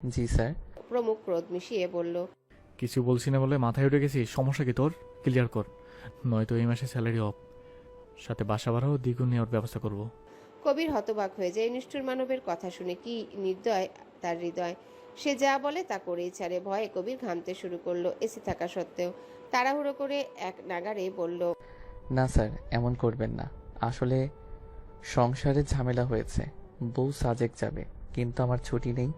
জি sir. প্রমুখ ক্রোধ মিশিয়ে বলল কিছু বলছি না বলে মাথায় উঠে গেছি সমস্যা কি তোর? ক্লিয়ার কর। নয়তো এই মাসে স্যালারি অফ সাথে বাসা ভাড়াও দ্বিগুণ নেওয়ার ব্যবস্থা করব। কবির হতবাক হয়ে যায় নিষ্ঠুর মানবের কথা শুনে। কি নির্দয় তার হৃদয়। সে যা বলে তা করেই ছাড়ে। ভয়ে কবির ঘামতে শুরু করল এসে থাকা সত্ত্বেও। তাড়াহুড়ো করে এক নাগারে বলল না স্যার এমন করবেন না। আসলে সংসারে ঝামেলা হয়েছে। বউ সাজেক যাবে কিন্তু আমার ছুটি নেই।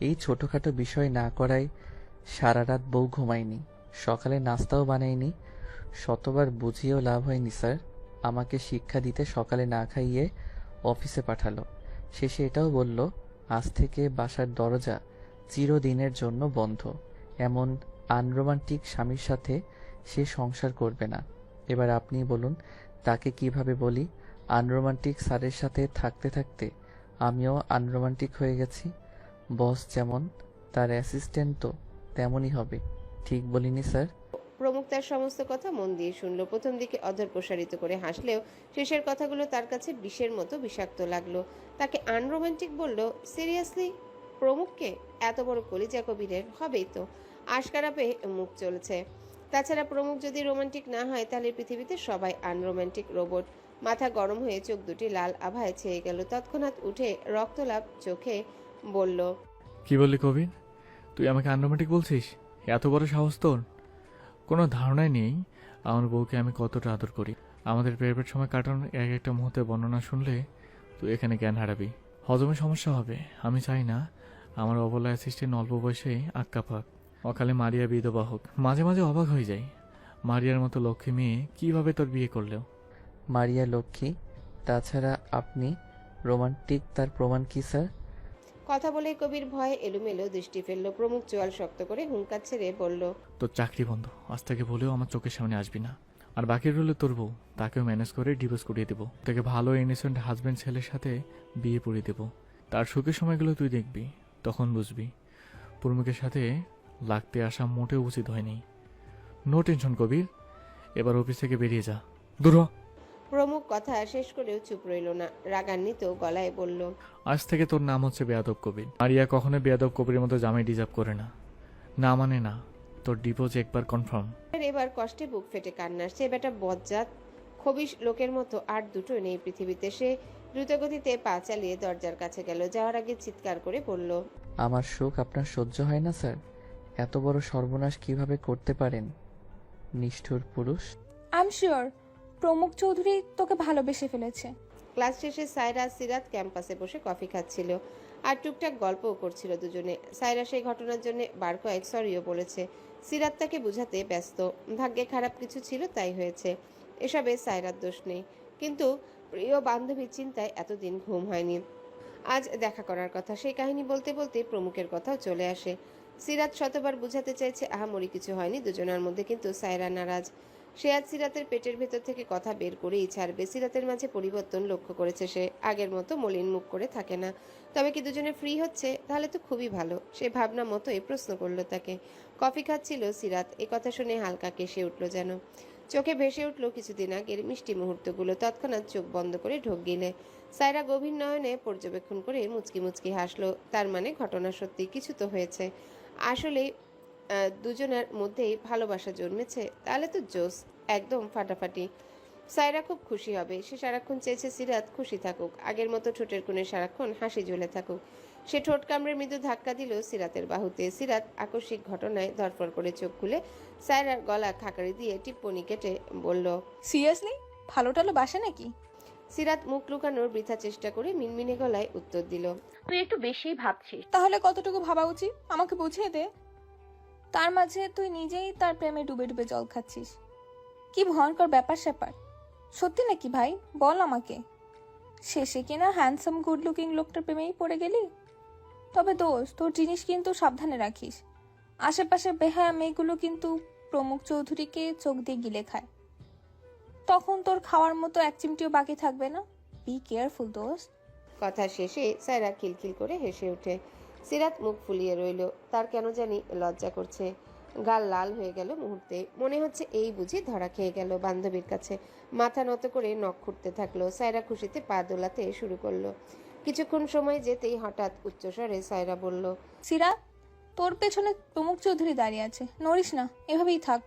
এই ছোটোখাটো বিষয় না করায় সারা রাত বউ ঘুমায়নি, সকালে নাস্তাও বানায়নি। শতবার বুঝিয়েও লাভ হয়নি, স্যার। আমাকে শিক্ষা দিতে সকালে না খাইয়ে অফিসে পাঠালো। শেষে এটাও বলল, আজ থেকে বাসার দরজা চিরদিনের জন্য বন্ধ। এমন আনরোমান্টিক স্বামীর সাথে সে সংসার করবে না। এবার আপনি বলুন, তাকে কীভাবে বলি? আনরোমান্টিক স্যারের সাথে থাকতে থাকতে আমিও আনরোমান্টিক হয়ে গেছি। বস যেমন, তার অ্যাসিস্ট্যান্ট তো তেমনই হবে। ঠিক বলিনি, স্যার? প্রমুখ তার সমস্ত কথা মন দিয়ে শুনলো। প্রথম দিকে অধর প্রসারিত করে হাসলেও শেষের কথাগুলো তার কাছে বিষের মতো বিষাক্ত লাগল। তাকে আনরোমান্টিক বলল সিরিয়াসলি প্রমুখকে? এত বড় কলিজা কবিরের? হবেই তো। আশকারা পেয়ে মুখ চলছে। তাছাড়া প্রমুখ যদি রোমান্টিক না হয়, তাহলে পৃথিবীতে সবাই আনরোমান্টিক রোবট মাথা গরম হয়ে চোখ দুটি লাল আভায় ছেয়ে গেল। তৎক্ষণাৎ উঠে রক্তলাভ চোখে বলল কি বললি কবি? তুই আমাকে আনরোমান্টিক বলছিস? এত বড় সাহস তোর? কোনো ধারণাই নেই। আমার বউকে আমি কতটা আদর করি। আমাদের প্রাইভেট সময় কাটানোর এক একটা মুহূর্তে বর্ণনা শুনলে তুই এখানে জ্ঞান হারাবি। হজমে সমস্যা হবে আমি চাই না। আমার অবলা অ্যাসিস্ট্যান্ট অল্প বয়সে আক্কা পাক অকালে মারিয়া বিধবা হোক। মাঝে মাঝে অবাক হয়ে যাই। মারিয়ার মতো লক্ষ্মী মেয়ে কীভাবে তোর বিয়ে করলেও? মারিয়া লক্ষ্মী তাছাড়া আপনি রোমান্টিক তার প্রমাণ কি স্যার? কথা বলে কবির ভয়ে এলোমেলো দৃষ্টি ফেলল। প্রমুখ চোয়াল শক্ত করে হুঙ্কার ছেড়ে বলল, তোর চাকরি বন্ধ। আজ থেকে বলেও আমার চোখের সামনে আসবি না। আর বাকি রইল তোর বউ। তাকেও ম্যানেজ করে ডিভোর্স করিয়ে দেবো। তাকে ভালো ইনোসেন্ট হাজব্যান্ড ছেলের সাথে বিয়ে পড়িয়ে দেবো। তার সুখের সময়গুলো তুই দেখবি, তখন বুঝবি। প্রমুখের সাথে লাগতে আসা মোটেও উচিত হয়নি। No tension Kabir. এবার অফিস থেকে বেরিয়ে যা। দূর। প্রমুখ কথা শেষ করেও চুপ রইল না। রাগান্বিত গলায় বলল আজ থেকে তোর নাম হচ্ছে বেয়াদব কবির। মারিয়া কখনো বেয়াদব কবিরের মতো জামাই ডিজার্ভ করে না। না মানে না তোর ডিভোর্স একবার কনফার্ম। আর এবার কষ্টে বুক ফেটে কান্না সে বেটা বজ্জাত খবিশ লোকের মতো আর দুটো নেই পৃথিবীতে। সে দ্রুতগতিতে পা চালিয়ে দরজার কাছে গেল। যাওয়ার আগে চিৎকার করে বলল আমার সুখ আপনার সহ্য হয় না স্যার। এত বড় সর্বনাশ কীভাবে করতে পারেন? নিষ্ঠুর পুরুষ। আই এম শিওর প্রমুখ চৌধুরী তোকে ভালোবেসে ফেলেছে। ক্লাস শেষে সাইরা সিরাত ক্যাম্পাসে বসে কফি খাচ্ছিল। আর টুকটাক গল্পও করছিল দুজনে। সাইরা সেই ঘটনার জন্য বার কয়েক সরিও বলেছে। সিরাত তাকে বুঝাতে ব্যস্ত। ভাগ্যে খারাপ কিছু ছিল তাই হয়েছে। এসবে সাইরার দোষ নেই। কিন্তু প্রিয় বান্ধবীর চিন্তায় এতদিন ঘুম হয়নি। আজ দেখা করার কথা। সেই কাহিনী বলতে বলতে প্রমুখের কথাও চলে আসে। সিরাত শতবার বুঝাতে চাইছে, আহামরি কিছু হয়নি, দুজনের মধ্যে কিন্তু সাইরা নারাজ। সে আজ সিরাতের পেটের ভেতর থেকে কথা বের করেই ছাড়বে। সিরাতের মাঝে পরিবর্তন লক্ষ্য করেছে সে। আগের মতো মলিন মুখ করে থাকে না। তবে কি দুজনে ফ্রি হচ্ছে? তাহলে তো খুবই ভালো। সে ভাবনা মতোই প্রশ্ন করল তাকে। কফি খাচ্ছিল সিরাত। এ কথা শুনে হালকা কেসে উঠল যেন। চোখে ভেসে উঠল কিছুদিন আগের মিষ্টি মুহূর্তগুলো। তৎক্ষণাৎ চোখ বন্ধ করে ঢোক গিলে। সাইরা গভীর নয়নে পর্যবেক্ষণ করে মুচকি মুচকি হাসলো। তার মানে ঘটনা সত্যি, কিছু তো হয়েছে। আসলে দুজনের মধ্যেই ভালোবাসা জন্মেছে তাহলে তো জোস একদম ফাটাফাটি। সাইরা খুব খুশি হবে সে সারাক্ষণ চেয়েছে সিরাত খুশি থাকুক আগের মতো ঠোঁটের কোণে সারাক্ষণ হাসি ঝুলে থাকুক। সে ঠোঁট কামড়ে মৃদু ধাক্কা দিল সিরাতের বাহুতে। সিরাত আকস্মিক ঘটনায় ধরফর করে চোখ খুলে সাইরার গলা খাকারি দিয়ে টিপ্পনি কেটে বলল সিরিয়াসলি? ভালো টালো বাসা নাকি? সিরাত মুখ লুকানোর বৃথা চেষ্টা করে মিনমিনে গলায় উত্তর দিল তুই একটু বেশিই ভাবছিস। তাহলে কতটুকু ভাবা উচিত? আমাকে বুঝিয়ে দে। তার মাঝে তুই নিজেই তার প্রেমে ডুবে ডুবে জল খাচ্ছিস। কি ভয়ঙ্কর ব্যাপার স্যাপার। সত্যি নাকি ভাই? বল আমাকে। শেষে কিনা হ্যান্ডসাম গুড লুকিং লোকটার প্রেমেই পড়ে গেলি? তবে দোষ তোর জিনিস কিন্তু সাবধানে রাখিস। আশেপাশে বেহায়া মেয়েগুলো কিন্তু প্রমুখ চৌধুরীকে চোখ দিয়ে গিলে খায়। তখন তোর খাওয়ার মতো এক চিমটিও বাকি থাকবে না। বি কেয়ারফুল দোস্ত। কথা শেষে সায়রা খিলখিল করে হেসে ওঠে। সিরাত মুখ ফুলিয়ে রইল। তার কেন জানি লজ্জা করছে। গাল লাল হয়ে গেল মুহূর্তে। মনে হচ্ছে এই বুঝি ধরা খেয়ে গেল বান্ধবীর কাছে। মাথা নত করে নখ খুঁড়তে থাকল। সায়রা খুশিতে পা দোলাতে শুরু করল। কিছুক্ষণ সময় যেতেই হঠাৎ উচ্চস্বরে সায়রা বলল সিরাত তোর পেছনে প্রমুখ চৌধুরী দাঁড়িয়ে আছে। নড়িস না এভাবেই থাক।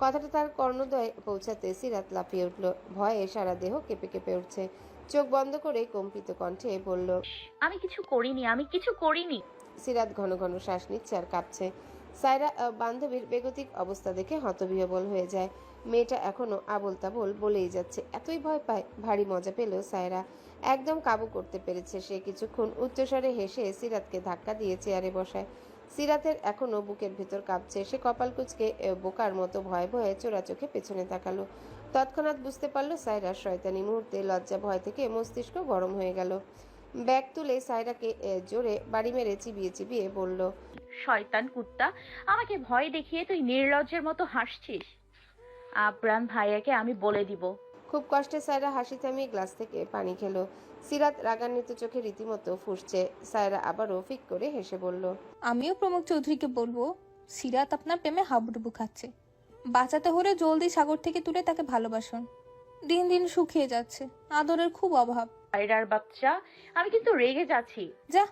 কথাটা তার কর্ণদয়ে পৌঁছাতে সিরাত লাফিয়ে উঠল। ভয়ে সারা দেহ কেঁপে কেঁপে উঠছে। চোখ বন্ধ করে কম্পিত কণ্ঠে বলল আমি কিছু করিনি আমি কিছু করিনি। সিরাত ঘন ঘন শ্বাস নিচ্ছে আর কাঁপছে। সায়রা আহ, বান্ধবীর বেগতিক অবস্থা দেখে হতবিহবল হয়ে যায়। মেয়েটা এখনও আবল তাবল বলেই যাচ্ছে এতই ভয় পায় ভারী মজা পেল সায়রা একদম কাবু করতে পেরেছে সে কিছুক্ষণ উচ্চস্বরে হেসে সিরাতকে ধাক্কা দিয়ে চেয়ারে বসায়। সিরাতের এখনও বুকের ভেতর কাঁপছে সে কপাল কুচকে বোকার মতো ভয়ে ভয়ে চোরা চোখে পেছনে তাকালো। তৎক্ষণাৎ বুঝতে পারল সায়রার শয়তানি মুহূর্তে লজ্জা ভয় থেকে মস্তিষ্ক গরম হয়ে গেল। ব্যাগ তুলে সায়রাকে আহ, জোরে বাড়ি মেরে চিবিয়ে চিবিয়ে বলল শয়তান কুত্তা আমাকে ভয় দেখিয়ে তুই নির্লজ্জের মতো হাসছিস। আব্রান ভাইয়াকে আমি বলে দিব। খুব কষ্টে সায়রা হাসি থামিয়ে গ্লাস থেকে পানি খেলো। সিরাত রাগান্বিত চোখে রীতিমতো ফুসছে। সায়রা আবারও ফিক করে হেসে বলল আমিও প্রমুখ চৌধুরীকে বলব সিরাত আপনার প্রেমে হাবুডুবু খাচ্ছে। বাঁচাতে হলে জলদি সাগর থেকে তুলে তাকে ভালোবাসুন। দিন দিন শুকিয়ে যাচ্ছে আদরের খুব অভাব। পায়রার বাচ্চা। আমি কিন্তু রেগে যাচ্ছি। যা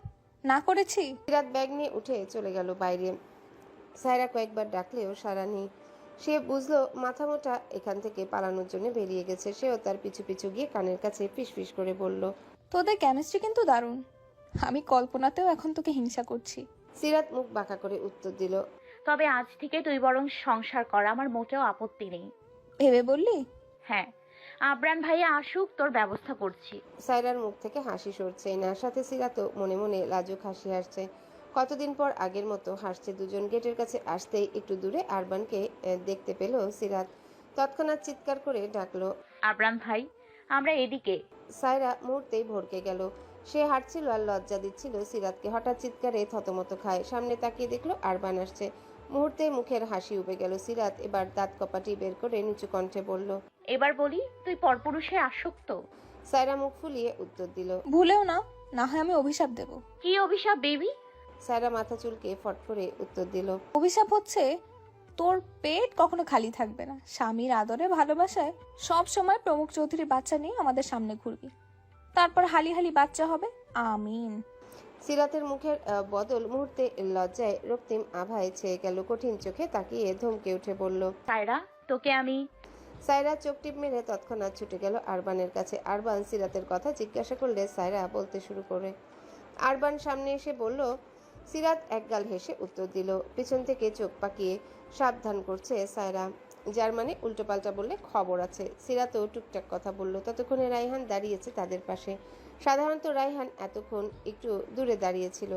না করেছি। সিরাত ব্যাগ নিয়ে উঠে চলে গেল বাইরে। সায়রা কয়েকবার ডাকলেও সারা নেই। সে বুঝলো মাথা মোটা এখান থেকে পালানোর জন্য বেরিয়ে গেছে। সেও তার পিছু পিছু গিয়ে কানের কাছে ফিসফিস করে বলল তোদের কেমিস্ট্রি কিন্তু দারুণ। আমি কল্পনাতেও এখন তোকে হিংসা করছি। সিরাত মুখ বাঁকা করে উত্তর দিল তবে আজ থেকে তুই বরং সংসার কর। আমার মোটেও আপত্তি নেই। ভেবে বললি? হ্যাঁ। আব্রান ভাইয়া আসুক তোর ব্যবস্থা করছি। সায়রার মুখ থেকে হাসি সরছে। না সাথে সিরাতও মনে মনে লাজুক হাসি হাসছে। কতদিন পর আগের মতো হাসছে দুজন গেটের কাছে আসতেই একটু দূরে আরবানকে দেখতে পেল সিরাত। তৎক্ষণাৎ চিৎকার করে ডাকলো আব্রান ভাই আমরা এদিকে। সায়রা মুহূর্তেই ভরকে গেল। সে হাঁটছিল আর লজ্জা দিচ্ছিল সিরাতকে। হঠাৎ চিৎকারে থতমত খায়। সামনে তাকিয়ে দেখল আরবান আসছে। মুহূর্তে মুখের হাসি উবে গেল সিরাত। এবার দাঁত কপাটি বের করে নিচু কণ্ঠে বলল এবার বলি তুই পরপুরুষে আসক্ত। সায়রা মুখ ফুলিয়ে উত্তর দিল ভুলেও না না হয় আমি অভিশাপ দেব। কি অভিশাপ বেবি? সায়রা মাথা চুলকে ফট করে উত্তর দিল অভিশাপ হচ্ছে তোর পেট কখনো খালি থাকবে না। স্বামীর আদরে ভালোবাসায় সব সময় প্রমুখ চৌধুরীর বাচ্চা নিয়ে আমাদের সামনে ঘুরবি। তারপর হালি হালি বাচ্চা হবে আমিন। সিরাতের মুখের বদল মুহূর্তে লজ্জায় রক্তিম আভায় ছেয়ে গেল কঠিন চোখে তাকিয়ে ধমকে উঠে বলল সায়রা তোকে আমি সায়রা চোখ টিপ মেরে তৎক্ষণাৎ ছুটে গেল আরবানের কাছে। আরবান সিরাতের কথা জিজ্ঞাসা করলে সায়রা বলতে শুরু করে। আরবান সামনে এসে বলল, সিরাত একগাল হেসে উত্তর দিল। পিছন থেকে চোখ পাকিয়ে সাবধান করছে সায়রা যার মানে উল্টোপাল্টা বললে খবর আছে। সিরাতও টুকটাক কথা বলল। ততক্ষণে রাইহান দাঁড়িয়েছে তাদের পাশে। সাধারণত রায়হান এতক্ষণ একটু দূরে দাঁড়িয়েছিল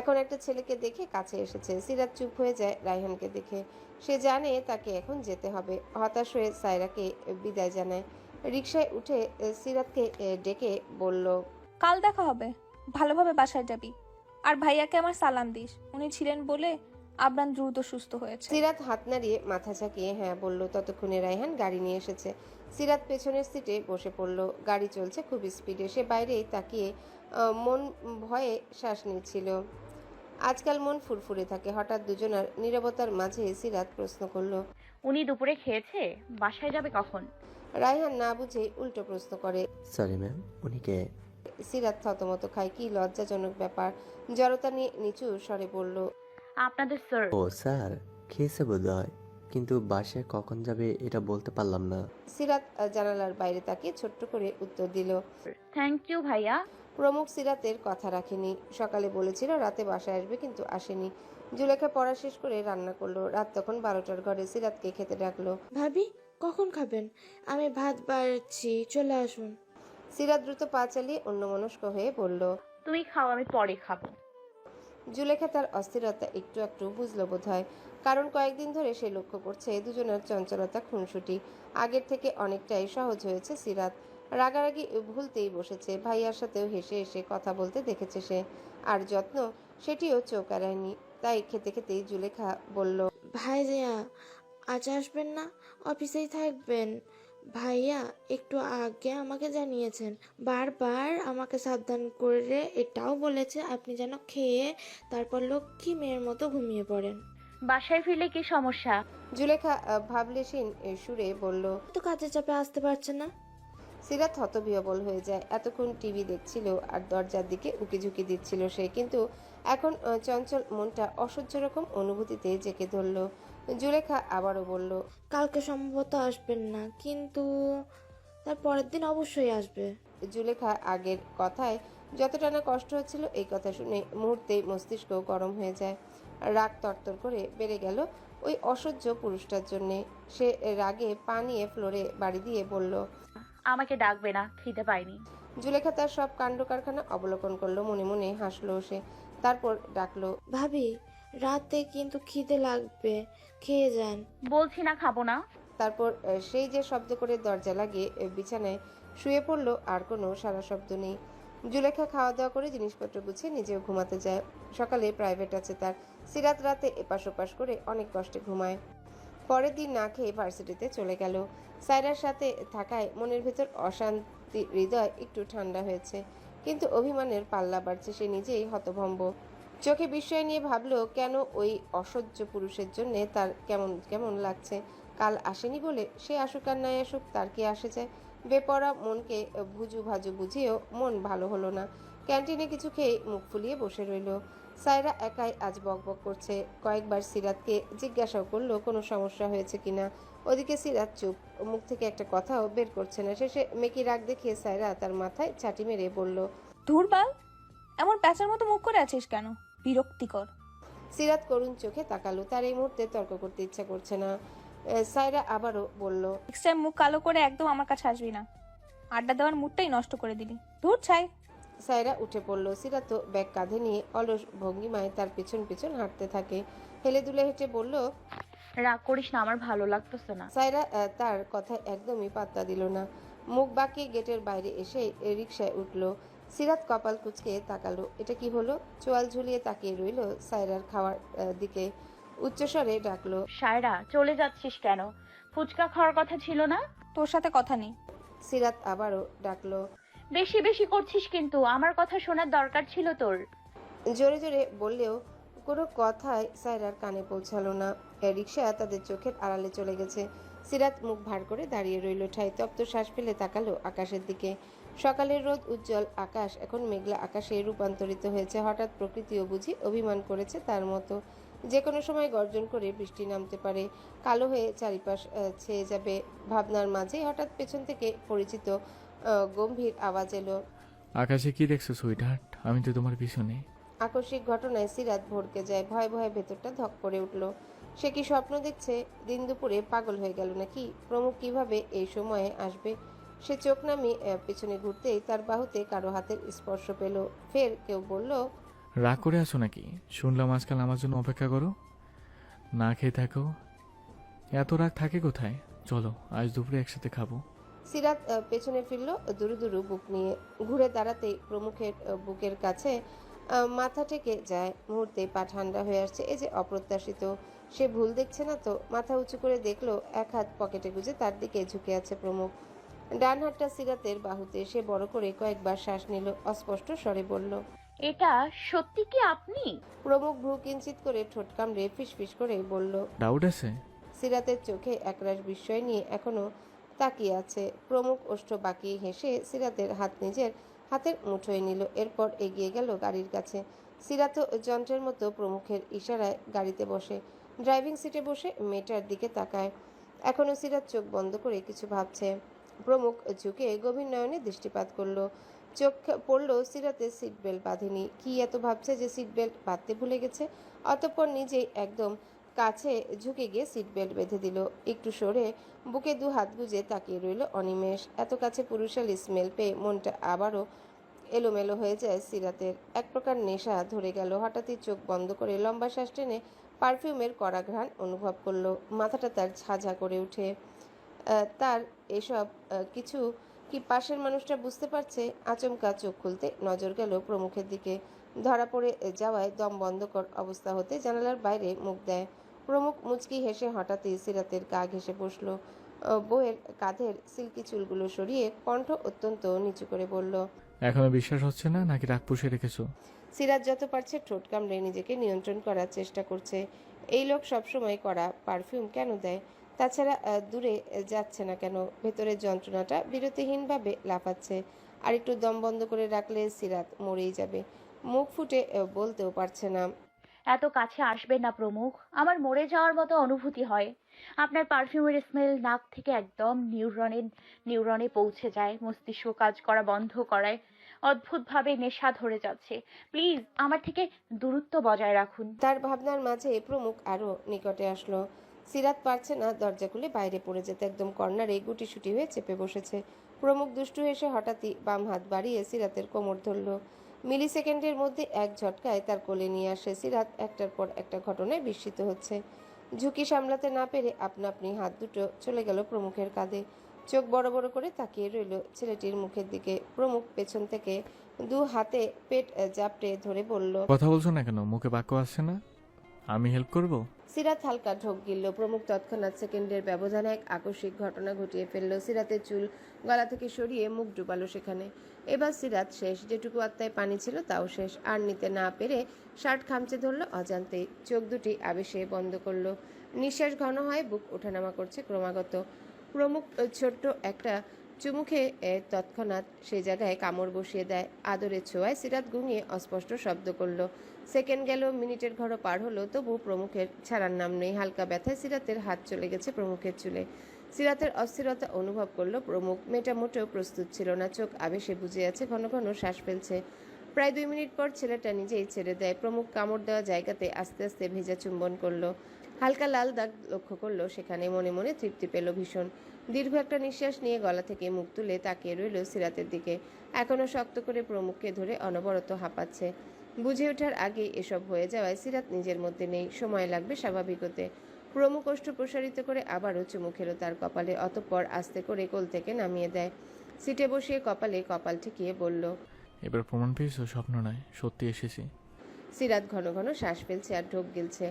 এখন একটা ছেলেকে দেখে কাছে এসেছে। সিরাত চুপ হয়ে যায় রাইহানকে দেখে। সে জানে তাকে এখন যেতে হবে। হতাশ হয়ে সায়রাকে বিদায় জানায়। রিকশায় উঠে সিরাতকে ডেকে বলল কাল দেখা হবে। ভালোভাবে বাসায় যাবি। আর ভাইয়াকে আমার সালাম দিস। উনি ছিলেন বলে আবরান দ্রুত সুস্থ হয়েছে। সিরাত হাত নাড়িয়ে মাথা ঝাঁকিয়ে হ্যাঁ বলল ততক্ষণে রায়হান গাড়ি নিয়ে এসেছে। সিরাত পেছনের সিটে বসে পড়ল। গাড়ি চলছে খুব স্পিডে। সে বাইরেই তাকিয়ে মন ভয়ে শ্বাস নিচ্ছিল। আজকাল মন ফুরফুরে থাকে। হঠাৎ দুজনার নীরবতার মাঝে সিরাত প্রশ্ন করল উনি দুপুরে খেয়েছে বাসায় যাবে কখন? রায়হান না বুঝে উল্টো প্রশ্ন করে সরি ম্যাম উনি কে? সিরাত থতমত খায় কি লজ্জাজনক ব্যাপার। জড়তা নিয়ে নিচু স্বরে বলল আপনাদের স্যার ও স্যার খেয়েছে বোধ হয় কিন্তু বাসায় কখন যাবে এটা বলতে পারলাম না। সিরাত জানালার বাইরে তাকিয়ে ছোট্ট করে উত্তর দিল থ্যাংক ইউ ভাইয়া। প্রমুখ সিরাতের কথা রাখেনি। সকালে বলেছিল রাতে বাসায় আসবে কিন্তু আসেনি। জুলেখা পড়া শেষ করে রান্না করল। রাত তখন বারোটার ঘরে সিরাতকে খেতে ডাকলো। ভাবি কখন খাবেন? আমি ভাত বাড়ছি চলে আসুন। সিরাত দ্রুত পা চালিয়ে অন্যমনস্ক হয়ে বলল তুমি খাও আমি পরে খাব। জুলেখা তার অস্থিরতা একটু একটু বুঝলো বোধ হয় কারণ কয়েকদিন ধরে সে লক্ষ্য করছে দুজনের চঞ্চলতা খুনসুটি। আগের থেকে অনেকটাই সহজ হয়েছে সিরাত। রাগারাগি ভুলতেই বসেছে। ভাইয়ার সাথেও হেসে হেসে কথা বলতে দেখেছে সে। আর যত্ন সেটিও চোখ এড়ায়নি। তাই খেতে খেতেই জুলেখা বলল ভাই জিয়া আজ আসবেন না? অফিসেই থাকবেন। ভাইয়া একটু আগে আমাকে জানিয়েছেন। বারবার আমাকে সাবধান করে এটাও বলেছে আপনি যেন খেয়ে তারপর লক্ষ্মী মেয়ের মতো ঘুমিয়ে পড়েন। বাসায় ফিরলে কি সমস্যা? জুলেখা ভাবলেশীন সুরে বলল তো কাজের চাপে আসতে পারছে না? সিরাত হতবিহবল হয়ে যায়। এতক্ষণ টিভি দেখছিল আর দরজার দিকে উকি ঝুঁকি দিচ্ছিল সে। কিন্তু এখন চঞ্চল মনটা অসহ্য রকম অনুভূতিতে জেকে ধরল। জুলেখা আবারও বলল কালকে সম্ভবত আসবেন না কিন্তু তার পরের দিন অবশ্যই আসবে। জুলেখা আগের কথায় যতটা না কষ্ট হচ্ছিল এই কথা শুনে মুহূর্তেই মস্তিষ্ক গরম হয়ে যায়। রাগ তরতর করে বেড়ে গেল ওই অসহ্য পুরুষটার জন্যে। সে রাগে পা নিয়ে ফ্লোরে বাড়ি দিয়ে বলল আমাকে ডাকবে না খিদে পাইনি জুলেখা তার সব কাণ্ড কারখানা অবলোকন করল মনে মনে হাসলো সে। তারপর ডাকলো ভাবি রাতে কিন্তু খিদে লাগবে খেয়ে যান। বলছি না খাব না। তারপর সেই যে শব্দ করে দরজা লাগিয়ে বিছানায় শুয়ে পড়ল আর কোনো সারা শব্দ নেই। জুলেখা খাওয়া দাওয়া করে জিনিসপত্র গুছিয়ে নিজেও ঘুমাতে যায়। সকালে প্রাইভেট আছে তার। সিরাত রাতে এপাশ ওপাশ করে অনেক কষ্টে ঘুমায়। পরের দিন না খেয়ে ভার্সিটিতে চলে গেল। সাইরার সাথে থাকায় মনের ভেতর অশান্তি, হৃদয় একটু ঠান্ডা হয়েছে। কিন্তু অভিমানের পাল্লা বাড়ছে, সে নিজেই হতভম্ব। চোখে বিস্ময় নিয়ে ভাবলো, কেন ওই অসহ্য পুরুষের জন্য তার কেমন কেমন লাগছে? কাল আসেনি বলে সে আসুক আর নাই আসুক, তার কি আসে যায় বেপরা মনকে ভুজু ভাজু বুঝিয়েও মন ভালো হলো না। ক্যান্টিনে কিছু খেয়ে মুখ ফুলিয়ে বসে রইল। সায়রা একাই আজ বকবক করছে। কয়েকবার সিরাতকে জিজ্ঞাসাও করল কোনো সমস্যা হয়েছে কিনা ওদিকে সিরাত চুপ মুখ থেকে একটা কথাও বের করছে না। শেষে মেকি রাগ দেখিয়ে সায়রা তার মাথায় চাটি মেরে বলল ধুরবাল এমন প্যাঁচার মতো মুখ করে আছিস কেন? বিরক্তিকর। সিরাত করুণ চোখে তাকালো তার এই মুহূর্তে তর্ক করতে ইচ্ছা করছে না। এ, সায়রা আবারও বলল নেক্সট টাইম মুখ কালো করে একদম আমার কাছে আসবি না। আড্ডা দেওয়ার মুডটাই নষ্ট করে দিলি। ধুর ছাই। সায়রা উঠে পড়ল। সিরাত তো ব্যাগ কাঁধে নিয়ে অলস ভঙ্গিমায় তার পিছন পিছন হাঁটতে থাকে। হেলে দুলে হেঁটে বলল রাগ করিস না আমার ভালো লাগতেছে না। সায়রা আহ, তার কথায় একদমই পাত্তা দিল না। মুখ বাঁকিয়ে গেটের বাইরে এসে রিকশায় উঠল। সিরাত কপাল কুচকে তাকালো। এটা কি হলো? চোয়াল ঝুলিয়ে তাকিয়ে রইল সায়রার খাওয়ার আহ, দিকে। উচ্চস্বরে ডাকলো সায়রা চলে যাচ্ছিস কেন? ফুচকা খাওয়ার কথা ছিল না? তোর সাথে কথা নেই। সিরাত আবারও ডাকলো বেশি বেশি করছিস কিন্তু, আমার কথা শোনার দরকার ছিল তোর। জোরে জোরে বললেও কোনো কথাই সায়রার কানে পৌঁছালো না। রিক্সা তাদের চোখের আড়ালে চলে গেছে। সিরাত মুখ ভার করে দাঁড়িয়ে রইল ঠাই তপ্ত শ্বাস ফেলে তাকালো আকাশের দিকে। সকালের রোদ উজ্জ্বল, আকাশ এখন মেঘলা আকাশে রূপান্তরিত হয়েছে। হঠাৎ প্রকৃতিও বুঝি অভিমান করেছে তার মতো। যে কোনো সময় গর্জন করে বৃষ্টি নামতে পারে। কালো হয়ে চারিপাশ ছেয়ে যাবে। ভাবনার মাঝে হঠাৎ পেছন থেকে পরিচিত গম্ভীর আওয়াজ এলো। আকাশে কি দেখছ সুইটহার্ট আমি তো তোমার পিছনে। আকস্মিক ঘটনায় সিরাত ভরকে যায় ভয়ে ভয়ে ভেতরটা ধক করে উঠল। সে কি স্বপ্ন দেখছে? দিন দুপুরে পাগল হয়ে গেল নাকি? প্রমুখ কীভাবে এই সময়ে আসবে? সে চোখ নামিয়ে পেছনে ঘুরতেই তার বাহুতে কারও হাতের স্পর্শ পেল। ফের কেউ বলল রাগ করে আছো নাকি? শুনলাম আজকাল আমার জন্য অপেক্ষা করো। না খেয়ে থাকো। এত রাগ থাকে কোথায়? চলো আজ দুপুরে একসাথে খাব। সিরাত পেছনে ফিরল দুরু দুরু বুক নিয়ে। ঘুরে দাঁড়াতেই প্রমুখের বুকের কাছে মাথা টেকে যায়। মুহূর্তে পা ঠান্ডা হয়ে আসছে। এই যে অপ্রত্যাশিত সে ভুল দেখছে না তো? মাথা উঁচু করে দেখল এক হাত পকেটে গুজে তার দিকে ঝুঁকে আছে প্রমুখ। ডান হাতটা সিরাতের বাহুতে সে বড় করে কয়েকবার শ্বাস নিল অস্পষ্ট স্বরে বলল এটা সত্যি কি আপনি? প্রমুখ ভ্রু কিঞ্চিত করে ঠোঁট কামড়ে ফিসফিস করে বলল ডাউট আছে? সিরাতের চোখে একরাশ বিস্ময় নিয়ে এখনও তাকিয়ে আছে। প্রমুখ ওষ্ঠ বাঁকিয়ে হেসে সিরাতের হাত নিজের হাতের মুঠোয় নিল, এরপর এগিয়ে গেল গাড়ির কাছে। সিরাত যন্ত্রের মতো প্রমুখের ইশারায় গাড়িতে বসে। ড্রাইভিং সিটে বসে মেয়েটার দিকে তাকায়। এখনও সিরাত চোখ বন্ধ করে কিছু ভাবছে। প্রমুখ ঝুঁকে গভীর নয়নে দৃষ্টিপাত করল। চোখ পড়ল সিরাতে সিট বেল্ট বাঁধেনি। কি এত ভাবছে যে সিট বেল্ট বাঁধতে ভুলে গেছে? অতঃপর নিজেই একদম কাছে ঝুঁকে গিয়ে সিট বেল্ট বেঁধে দিল। একটু সরে বুকে দু হাত গুজে তাকিয়ে রইল অনিমেষ। এত কাছে পুরুষাল স্মেল পেয়ে মনটা আবারও এলোমেলো হয়ে যায় সিরাতের। এক প্রকার নেশা ধরে গেল। হঠাৎই চোখ বন্ধ করে লম্বা শ্বাস টেনে পারফিউমের কড়া ঘ্রাণ অনুভব করল। মাথাটা তার ঝাঝা করে উঠে। তার এসব কিছু কি পাশের মানুষটা বুঝতে পারছে? আচমকা চোখ খুলতে নজর গেল প্রমুখের দিকে। ধরা পড়ে যাওয়ায় দম বন্ধকর অবস্থা হতে জানালার বাইরে মুখ দেয়। প্রমুখ মুচকি হেসে হঠাৎই সিরাতের গা ঘেসে বসল। বউয়ের কাঁধের সিল্কি চুলগুলো সরিয়ে কণ্ঠ অত্যন্ত নিচু করে বলল এখনও বিশ্বাস হচ্ছে না নাকি রাগ পুষে রেখেছো? সিরাত যত পারছে ঠোঁট কামড়ে নিজেকে নিয়ন্ত্রণ করার চেষ্টা করছে। এই লোক সবসময় করা পারফিউম কেন দেয়? তাছাড়া দূরে যাচ্ছে না কেন? ভেতরের যন্ত্রণাটা বিরতিহীনভাবে লাফাচ্ছে। আর একটু দম বন্ধ করে রাখলে সিরাত মরেই যাবে। মুখ ফুটে বলতেও পারছে না। এত কাছে আসবেন না প্রমুখ। আমার মরে যাওয়ার মতো অনুভূতি হয়। আপনার পারফিউমের স্মেল নাক থেকে একদম নিউরনে নিউরনে পৌঁছে যায়। মস্তিষ্ক কাজ করা বন্ধ করায়। অদ্ভুতভাবে নেশা ধরে যাচ্ছে। প্লিজ, আমার থেকে দূরত্ব বজায় রাখুন। তার ভাবনার মাঝে প্রমুখ আরও নিকটে আসলো। সিরাত পারছে না দরজা খুলে বাইরে পড়ে যেতে। একদম কর্নারে গুটিসুটি হয়ে চেপে বসেছে। প্রমুখ দুষ্টু এসে হঠাৎই বাম হাত বাড়িয়ে সিরাতের কোমর ধরল। মিলি সেকেন্ডের মধ্যে এক ঝটকায় তার কোলে নিয়ে আসে সিরাত। একটার পর একটা ঘটনায় বিস্মিত হচ্ছে। ঝুঁকি সামলাতে না পেরে আপনা আপনি হাত দুটো চলে গেল প্রমুখের কাঁধে। চোখ বড় বড় করে তাকিয়ে রইল ছেলেটির মুখের দিকে। প্রমুখ পেছন থেকে দু হাতে পেট জাপটে ধরে বলল, কথা বলছো না কেন? মুখে বাক্য আসছে না? আমি হেল্প করব? সিরাত হালকা ঢোক গিলল। প্রমুখ তৎক্ষণাৎ সেকেন্ডের ব্যবধানে এক আকস্মিক ঘটনা ঘটিয়ে ফেলল। সিরাতের চুল গলা থেকে সরিয়ে মুখ ডুবালো সেখানে। এবার সিরাত শেষ। যেটুকু আত্মায় পানি ছিল তাও শেষ। আর নিতে না পেরে শার্ট খামচে ধরলো অজান্তেই চোখ দুটি আবেশে বন্ধ করল। নিঃশ্বাস ঘন হয় বুক ওঠানামা করছে ক্রমাগত। প্রমুখ ছোট্ট একটা চুমুখে তৎক্ষণাৎ সে জায়গায় কামড় বসিয়ে দেয়। আদরের ছোঁয়ায় সিরাত গুঙিয়ে অস্পষ্ট শব্দ করল। সেকেন্ড গেল, মিনিটের ঘরও পার হলো তবু প্রমুখের ছাড়ার নাম নেই। হালকা ব্যথায় সিরাতের হাত চলে গেছে প্রমুখের চুলে। সিরাতের অস্থিরতা অনুভব করল প্রমুখ। মেয়েটা মোটেও প্রস্তুত ছিল না, চোখ আবেশে বুঝে আছে, ঘন ঘন শ্বাস ফেলছে। প্রায় দুই মিনিট পর ছেলেটা নিজেই ছেড়ে দেয়। প্রমুখ কামড় দেওয়া জায়গাতে আস্তে আস্তে ভেজা চুম্বন করল। হালকা লাল দাগ লক্ষ্য করল সেখানে, মনে মনে তৃপ্তি পেল ভীষণ। দীর্ঘ একটা নিঃশ্বাস নিয়ে গলা থেকে মুখ তুলে তাকিয়ে রইল সিরাতের দিকে। এখনও শক্ত করে প্রমুখকে ধরে অনবরত হাঁপাচ্ছে। বুঝে ওঠার আগে এসব হয়ে যাওয়ায় সিরাত নিজের মধ্যে নেই সময় লাগবে স্বাভাবিক হতে। প্রমুখ কষ্ট প্রসারিত করে আবারও চুমু খেলো তার কপালে অতঃপর আস্তে করে কোল থেকে নামিয়ে দেয়। সিটে বসিয়ে কপালে কপাল ঠেকিয়ে বলল এবার প্রমাণ পেয়েছ স্বপ্ন নয় সত্যি এসেছি। সিরাত ঘন ঘন শ্বাস ফেলছে আর ঢোক গিলছে।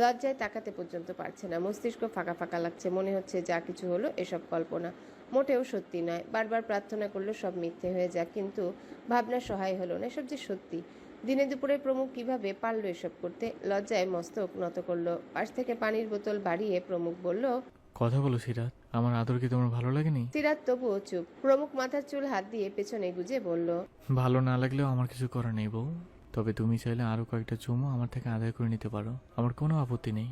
লজ্জায় তাকাতে পর্যন্ত পারছে না মস্তিষ্ক ফাঁকা ফাঁকা লাগছে মনে হচ্ছে যা কিছু হলো এসব কল্পনা। মোটেও সত্যি নয় বারবার প্রার্থনা করল সব মিথ্যে হয়ে যাক কিন্তু ভাবনা সহায় হলো না এসব যে সত্যি। দিনে দুপুরে প্রমুখ কীভাবে পারল এসব করতে? লজ্জায় মস্তক নত করল। পাশ থেকে পানির বোতল বাড়িয়ে প্রমুখ বলল কথা বলো সিরাত আমার আদর কি তোমার ভালো লাগেনি? সিরাত তবুও চুপ। প্রমুখ মাথার চুল হাত দিয়ে পেছনে গুজে বলল ভালো না লাগলেও আমার কিছু করার নেই বউ। তবে তুমি চাইলে আরও কয়েকটা চুমো আমার থেকে আদায় করে নিতে পারো। আমার কোনো আপত্তি নেই।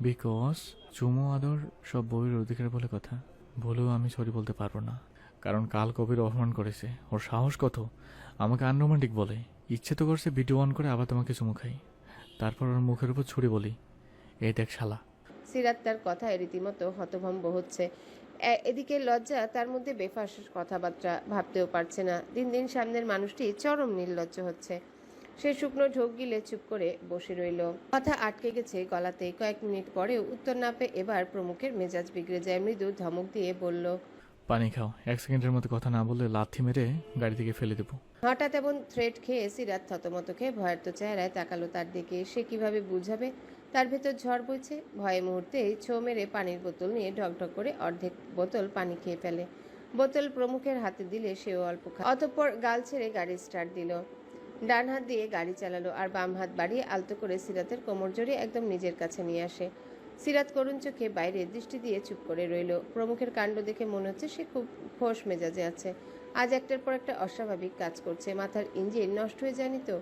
বিকজ চুমো আদর সব বউয়ের অধিকার বলে কথা। বলেও আমি সরি বলতে পারব না। কারণ কাল কবির অপমান করেছে। ওর সাহস কত? আমাকে আনরোমান্টিক বলে। ইচ্ছে তো করছে ভিডিও অন করে আবার তোমাকে চুমু খাই। তারপর ওর মুখের উপর ছুরি বলি। এই দেখ শালা। সিরাত তার কথায় রীতিমতো হতভম্ব হচ্ছে। এদিকে লজ্জা তার মধ্যে বেফাস কথাবার্তা ভাবতেও পারছে না। দিন দিন সামনের মানুষটি চরম নির্লজ্জ হচ্ছে। সে শুকনো ঢোক গিলে চুপ করে বসে রইল। কথা আটকে গেছে গলাতে। কয়েক মিনিট পরেও উত্তর না পেয়ে এবার প্রমুখের মেজাজ বিগড়ে যায়। মৃদু ধমক দিয়ে বলল পানি খাও। এক সেকেন্ডের মতো কথা না বললে লাথি মেরে গাড়ি থেকে ফেলে দেবো। হঠাৎ এমন থ্রেট খেয়ে সিরাত থতমত খেয়ে ভয়ার্ত চেহারায় তাকালো তার দিকে। সে কীভাবে বুঝাবে? তার ভেতর ঝড় বইছে। ভয়ে মুহূর্তে ছো মেরে পানির বোতল নিয়ে ঢকঢক করে অর্ধেক বোতল পানি খেয়ে ফেলে। বোতল প্রমুখের হাতে দিলে সেও অল্প খায় অতঃপর গাল ছেড়ে গাড়ি স্টার্ট দিল। ডান হাত দিয়ে গাড়ি চালালো আর বাম হাত বাড়িয়ে আলতো করে সিরাতের কোমর জড়িয়ে একদম নিজের কাছে নিয়ে আসে। সিরাত করুণ চোখে বাইরে দৃষ্টি দিয়ে চুপ করে রইল। প্রমুখের কাণ্ড দেখে মনে হচ্ছে সে খুব খোশ মেজাজে আছে। আজ একটার পর একটা অস্বাভাবিক কাজ করছে। মাথার ইঞ্জিন নষ্ট হয়ে যায়নি তো?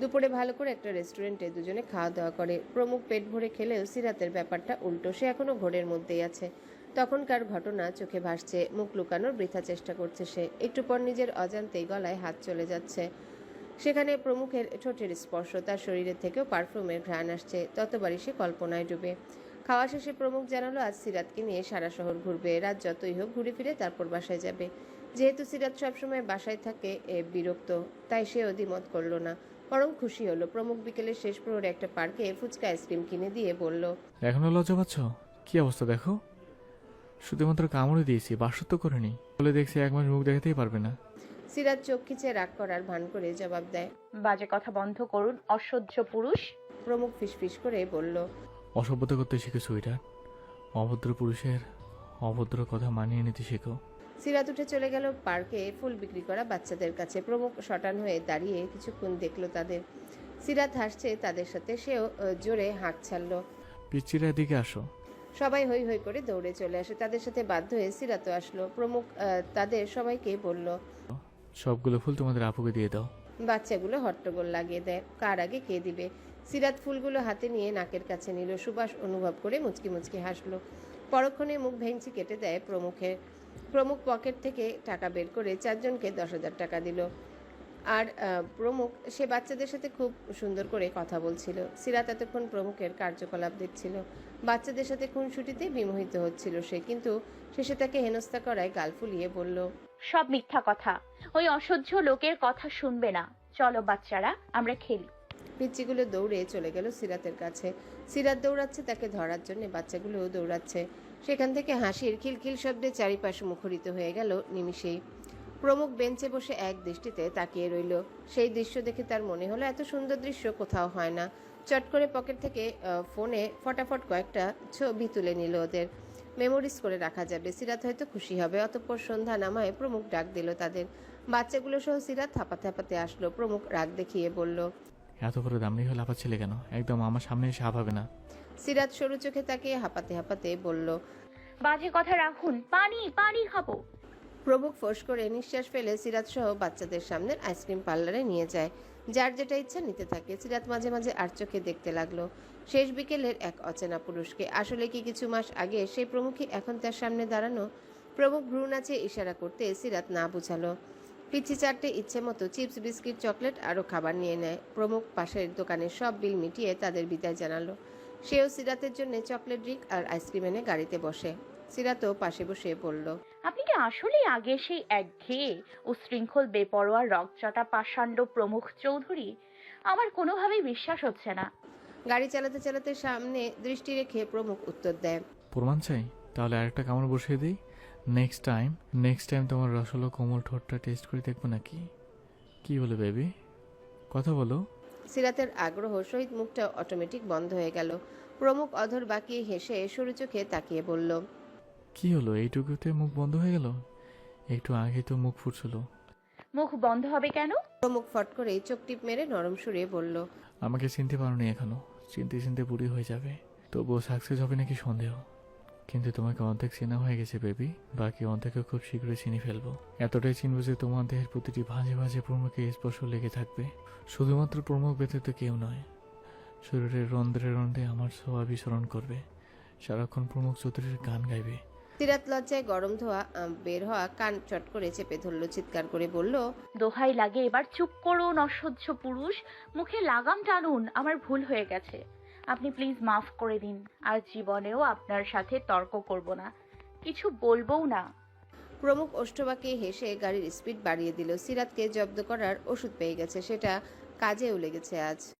দুপুরে ভালো করে একটা রেস্টুরেন্টে দুজনে খাওয়া দাওয়া করে। প্রমুখ পেট ভরে খেলেও সিরাতের ব্যাপারটা উল্টো। সে এখনও ঘোরের মধ্যেই আছে। তখনকার ঘটনা চোখে ভাসছে। মুখ লুকানোর বৃথা চেষ্টা করছে সে। একটু পর নিজের অজান্তেই গলায় হাত চলে যাচ্ছে। সেখানে প্রমুখের ঠোঁটের স্পর্শ তার শরীরের থেকেও পারফিউমের ঘ্রাণ আসছে। ততবারই সে কল্পনায় ডুবে। খাওয়া শেষে প্রমুখ জানালো আজ সিরাতকে নিয়ে সারা শহর ঘুরবে। রাত যতই হোক ঘুরে ফিরে তারপর বাসায় যাবে। যেহেতু সিরাত সবসময় বাসায় থাকে এ বিরক্ত। তাই সে অধিমত করল না। বরং খুশি হলো। প্রমুখ বিকেলের শেষ প্রহরে একটা পার্কে ফুচকা আইসক্রিম কিনে দিয়ে বলল এখনও লজ্জা পাচ্ছ? কি অবস্থা দেখো? শুধুমাত্র কামড়ে দিয়েছি বাসত্ব করিনি। বলে দেখছি এক মাস মুখ দেখাতেই পারবে না। সিরাত চোখ খিচে রাগ করার ভান করে জবাব দেয় বাজে কথা বন্ধ করুন অসহ্য পুরুষ। প্রমুখ ফিসফিস করে বলল অসভ্যতা করতে শিখেছো এটা? অভদ্র পুরুষের অভদ্র কথা মানিয়ে নিতে শেখো। সিরাত উঠে চলে গেল পার্কে ফুল বিক্রি করা বাচ্চাদের কাছে। প্রমুখ শটান হয়ে দাঁড়িয়ে কিছুক্ষণ দেখল তাদের। সিরাত হাসছে তাদের সাথে সেও জোরে হাঁক ছাড়লো। পিচ্চিরা এদিকে আসো। সবাই হই হই করে দৌড়ে চলে আসে। তাদের সাথে বাধ্য হয়ে সিরাতও আসলো। প্রমুখ তাদের সবাইকে বলল সবগুলো ফুল তোমাদের আপুকে দিয়ে দাও। বাচ্চাগুলো হট্টগোল লাগিয়ে দেয়। কার আগে কে দিবে? সিরাত ফুলগুলো হাতে নিয়ে নাকের কাছে নিল। সুবাস অনুভব করে মুচকি মুচকি হাসলো। পরক্ষণে মুখ ভেঙচি কেটে দেয় প্রমুখের। প্রমুখ পকেট থেকে টাকা বের করে চারজনকে দশ হাজার টাকা দিল। আর প্রমুখ সে বাচ্চাদের সাথে খুব সুন্দর করে কথা বলছিল। সিরাত এতক্ষণ প্রমুখের কার্যকলাপ দেখছিল। বাচ্চাদের সাথে খুনসুটিতে বিমোহিত হচ্ছিল সে, কিন্তু শেষে তাকে হেনস্থা করায় গাল ফুলিয়ে বলল, সব মিথ্যা কথা। ওই অসহ্য লোকের কথা শুনবে না। চলো বাচ্চারা, আমরা খেলি। পিচ্চিগুলো দৌড়ে চলে গেল সিরাতের কাছে। সিরাত দৌড়াচ্ছে, তাকে ধরার জন্য বাচ্চাগুলোও দৌড়াচ্ছে। সেখান থেকে হাসির খিলখিল শব্দে চারিপাশ মুখরিত হয়ে গেল নিমিষেই। প্রমুখ বেঞ্চে বসে এক দৃষ্টিতে তাকিয়ে রইল। সেই দৃশ্য দেখে তার মনে হলো, এত সুন্দর দৃশ্য কোথাও হয় না। চট করে পকেট থেকে ফোনে ফটাফট কয়েকটা ছবি তুলে নিল ওদের। মেমোরিজ করে রাখা যাবে। সিরাত হয়তো খুশি হবে। অতঃপর সন্ধ্যা নামায় প্রমুখ ডাক দিল তাদের। বাচ্চাগুলো সহ সিরাত থাপাতে থাপাতে আসলো। প্রমুখ রাগ দেখিয়ে বলল এত করে দাম নিয়ে লাফাচ্ছিলে কেন? একদম আমার সামনে এসে হাঁপাবে না। সিরাত সরু চোখে তাকিয়ে হাঁপাতে হাঁপাতে বলল বাজে কথা রাখুন পানি পানি খাব। প্রমুখ ফোঁস করে নিঃশ্বাস ফেলে সিরাত সহ বাচ্চাদের সামনের আইসক্রিম পার্লারে নিয়ে যায়। যার যেটা ইচ্ছা নিতে থাকে সিরাত মাঝে মাঝে আর চোখে দেখতে লাগল। শেষ বিকেলের এক অচেনা পুরুষকে আসলে কি কিছু মাস আগে সেই প্রমুখই এখন তার সামনে দাঁড়ানো? প্রমুখ ভ্রু নাচে ইশারা করতে সিরাত না বুঝালো। পিচ্ছি চারটে ইচ্ছে মতো চিপস বিস্কিট চকলেট আরও খাবার নিয়ে নেয়। প্রমুখ পাশের দোকানের সব বিল মিটিয়ে তাদের বিদায় জানালো। সেও সিরাতের জন্য চকলেট ড্রিঙ্ক আর আইসক্রিম এনে গাড়িতে বসে। সিরাতও পাশে বসে বলল আপনি কি আসলেই আগে সেই একঘেয়ে ও শৃঙ্খল বেপরোয়া রকচটা পাষাণ্ড প্রমুখ চৌধুরী? আমার কোনোভাবেই বিশ্বাস হচ্ছে না। গাড়ি চালাতে চালাতে সামনে দৃষ্টি রেখে প্রমুখ উত্তর দেয় প্রমাণ চাই? তাহলে আরেকটা কামড় বসিয়ে দিই? নেক্সট টাইম নেক্সট টাইম তোমার রসলো কোমল ঠোঁটটা টেস্ট করে দেখব নাকি? কি বলো বেবি কথা বলো। সিরাতের আগ্রহ সহিত মুখটা অটোমেটিক বন্ধ হয়ে গেল। প্রমুখ অধর বাঁকিয়ে হেসে সরু চোখে তাকিয়ে বলল কি হলো এইটুকুতে মুখ বন্ধ হয়ে গেল? একটু আগে তো মুখ ফুটছিল। মুখ বন্ধ হবে কেন? প্রমুখ ফট করে চোখ টিপ মেরে নরম সুরে বলল আমাকে চিনতে পারোনি এখনও। চিনতে চিনতে বুড়ি হয়ে যাবে। তবুও সাকসেস হবে নাকি সন্দেহ? কিন্তু তোমাকে অর্ধেক চেনা হয়ে গেছে বেবি বাকি অর্ধেকও খুব শীঘ্রই চিনি ফেলব। এতটাই চিনবো যে তোমার দেহের প্রতিটি ভাঁজে ভাঁজে প্রমুখে স্পর্শ লেগে থাকবে। শুধুমাত্র প্রমুখ ব্যতীত কেউ নয় শরীরের রন্ধ্রে রন্ধ্রে আমার ছোঁয়া বিচরণ করবে। সারাক্ষণ প্রমুখ চৌধুরীর গান গাইবে। সিরাত লজ্জায় গরম ধোয়া বের হওয়া কান চট করে চেপে ধরল চিৎকার করে বলল দোহাই লাগে এবার চুপ করুন অসহ্য পুরুষ। মুখে লাগাম টানুন আমার ভুল হয়ে গেছে। আপনি প্লিজ মাফ করে দিন। আর জীবনেও আপনার সাথে তর্ক করব না। কিছু বলবও না। প্রমুখ ওষ্ঠবাকে হেসে গাড়ির স্পিড বাড়িয়ে দিল। সিরাতকে জব্দ করার ওষুধ পেয়ে গেছে। সেটা কাজেও লেগেছে আজ।